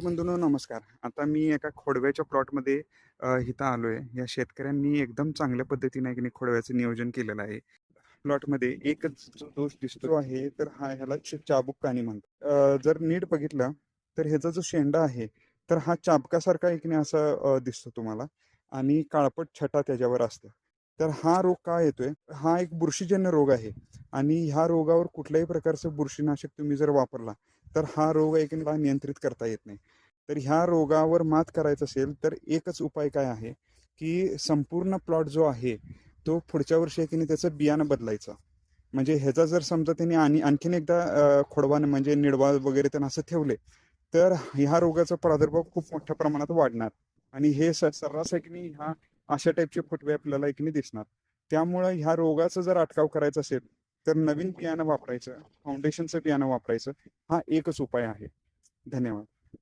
बंधूंनो नमस्कार. आता मी एका खोडव्याच्या प्लॉटमध्ये इथं आलो आलोय. या शेतकऱ्यांनी एकदम चांगल्या पद्धतीने एक खोडव्याचं नियोजन केलेलं आहे. प्लॉटमध्ये एकच जो दोष दिसतो आहे तर हा ह्याला चाबूक काणी म्हणतात. जर नीट बघितलं तर ह्याचा जो शेंडा आहे तर हा चाबकासारखा एक नाही असा दिसतो तुम्हाला. आणि काळपट छटा त्याच्यावर असतं. तर हा रोग का येतोय? हा एक बुरशीजन्य रोग आहे आणि ह्या रोगावर कुठल्याही प्रकारचं बुरशीनाशक तुम्ही जर वापरला तर हा रोग एक नियंत्रित करता येत नाही. तर ह्या रोगावर मात करायचं असेल तर एकच उपाय काय आहे की संपूर्ण प्लॉट जो आहे तो पुढच्या वर्षी एकीने त्याचं बियाणं बदलायचं. म्हणजे ह्याचा जर समजा त्यांनी आणि आणखीन एकदा अं, खोडवानं म्हणजे निडवा वगैरे त्यांना असं ठेवले तर ह्या रोगाचा प्रादुर्भाव खूप मोठ्या प्रमाणात वाढणार. आणि हे स- सर्रास एकीने ह्या अशा टाईपचे फुटवे आपल्याला एकीने दिसणार. त्यामुळं ह्या रोगाचा जर अटकाव करायचा असेल तर नवीन बियाणं वापरायचं फाउंडेशनचं बियाणं वापरायचं हा एकच उपाय आहे. धन्यवाद.